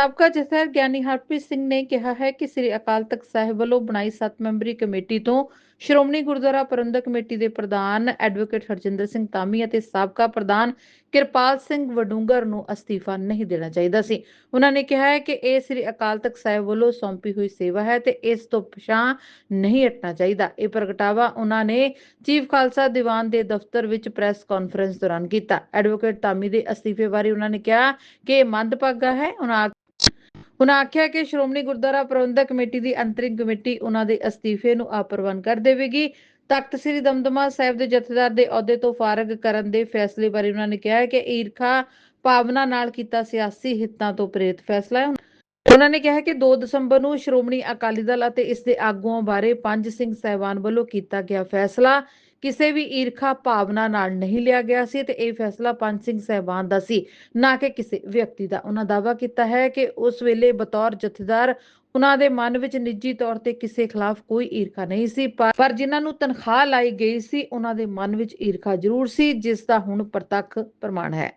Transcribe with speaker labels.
Speaker 1: ਸਾਬਕਾ ਜਥੇਦਾਰ ਗਿਆਨੀ ਹਰਪ੍ਰੀਤ ਸਿੰਘ ਨੇ ਕਿਹਾ ਹੈ ਕਿ ਸ੍ਰੀ ਅਕਾਲ ਤਖਤ ਸਾਹਿਬ ਵੱਲੋਂ ਬਣਾਈ 7 ਮੈਂਬਰੀ ਕਮੇਟੀ ਤੋਂ ਸ਼੍ਰੋਮਣੀ ਗੁਰਦੁਆਰਾ ਪ੍ਰਬੰਧਕ ਕਮੇਟੀ ਦੇ ਪ੍ਰਧਾਨ ਐਡਵੋਕੇਟ ਹਰਜਿੰਦਰ ਸਿੰਘ ਧਾਮੀ ਅਤੇ ਸਾਬਕਾ ਪ੍ਰਧਾਨ ਕਿਰਪਾਲ ਸਿੰਘ ਵਡੂੰਗਰ ਨੂੰ ਅਸਤੀਫਾ ਨਹੀਂ ਦੇਣਾ ਚਾਹੀਦਾ ਸੀ। ਉਹਨਾਂ ਨੇ ਕਿਹਾ ਹੈ ਕਿ ਇਹ ਸ੍ਰੀ ਅਕਾਲ ਤਖਤ ਸਾਹਿਬ ਵੱਲੋਂ ਸੌਂਪੀ ਹੋਈ ਸੇਵਾ ਹੈ ਤੇ ਇਸ ਤੋਂ ਪਛਾਂ ਨਹੀਂ ਹਟਣਾ ਚਾਹੀਦਾ। ਇਹ ਪ੍ਰਗਟਾਵਾ ਉਹਨਾਂ ਨੇ ਚੀਫ ਖਾਲਸਾ ਦੀਵਾਨ ਦੇ ਦਫ਼ਤਰ ਵਿੱਚ ਪ੍ਰੈਸ ਕਾਨਫਰੰਸ ਦੌਰਾਨ ਕੀਤਾ। ਐਡਵੋਕੇਟ ਧਾਮੀ ਦੇ ਅਸਤੀਫੇ ਬਾਰੇ ਉਹਨਾਂ ਨੇ ਕਿਹਾ ਕਿ ਇਹ ਮੰਦਭਾਗਾ ਹੈ। ਉਹਨਾਂ ਉਹਨਾਂ ਆਖਿਆ ਕਿ ਸ਼੍ਰੋਮਣੀ ਗੁਰਦੁਆਰਾ ਪ੍ਰਬੰਧਕ ਕਮੇਟੀ ਦੀ ਅੰਤਰਿਮ ਕਮੇਟੀ ਉਹਨਾਂ ਦੇ ਅਸਤੀਫੇ ਨੂੰ ਅਪਰਵਾਨ ਕਰ ਦੇਵੇਗੀ। ਤਖਤ ਸ੍ਰੀ ਦਮਦਮਾ ਸਾਹਿਬ ਦੇ ਜਥੇਦਾਰ ਦੇ ਅਹੁਦੇ ਤੋਂ ਫਾਰਗ ਕਰਨ ਦੇ ਫੈਸਲੇ ਬਾਰੇ ਉਹਨਾਂ ਨੇ ਕਿਹਾ ਕਿ ਈਰਖਾ ਭਾਵਨਾ ਨਾਲ ਕੀਤਾ ਸਿਆਸੀ ਹਿੱਤਾਂ ਤੋਂ ਪ੍ਰੇਰਿਤ ਫੈਸਲਾ ਹੈ। ਉਹਨਾਂ ਨੇ ਕਿਹਾ ਕਿ 2 ਦਸੰਬਰ ਨੂੰ ਸ਼੍ਰੋਮਣੀ ਅਕਾਲੀ ਦਲ ਅਤੇ ਇਸ ਦੇ ਆਗੂਆਂ ਬਾਰੇ ਪੰਜ ਸਿੰਘ ਸਹਿਬਾਨ ਵੱਲੋਂ ਕੀਤਾ ਗਿਆ ਫੈਸਲਾ। ਕਿਸੇ ਵੀ ਈਰਖਾ ਭਾਵਨਾ ਨਾਲ ਨਹੀਂ ਲਿਆ ਗਿਆ ਸੀ ਤੇ ਇਹ ਫੈਸਲਾ ਪੰਜ ਸਿੰਘ ਸਹਿਬਾਨ ਦਾ ਸੀ, ਨਾ ਕਿ ਕਿਸੇ ਵਿਅਕਤੀ ਦਾ। ਉਹਨਾਂ ਦਾਅਵਾ ਕੀਤਾ ਹੈ ਕਿ ਉਸ ਵੇਲੇ ਬਤੌਰ ਜਥੇਦਾਰ ਉਹਨਾਂ ਦੇ ਮਨ ਵਿੱਚ ਨਿੱਜੀ ਤੌਰ ਤੇ ਕਿਸੇ ਖਿਲਾਫ ਕੋਈ ਈਰਖਾ ਨਹੀਂ ਸੀ, ਪਰ ਪਰ ਜਿਨ੍ਹਾਂ ਨੂੰ ਤਨਖਾਹ ਲਾਈ ਗਈ ਸੀ, ਉਹਨਾਂ ਦੇ ਮਨ ਵਿੱਚ ਈਰਖਾ ਜ਼ਰੂਰ ਸੀ, ਜਿਸ ਦਾ ਹੁਣ ਪ੍ਰਤੱਖ ਪ੍ਰਮਾਣ ਹੈ।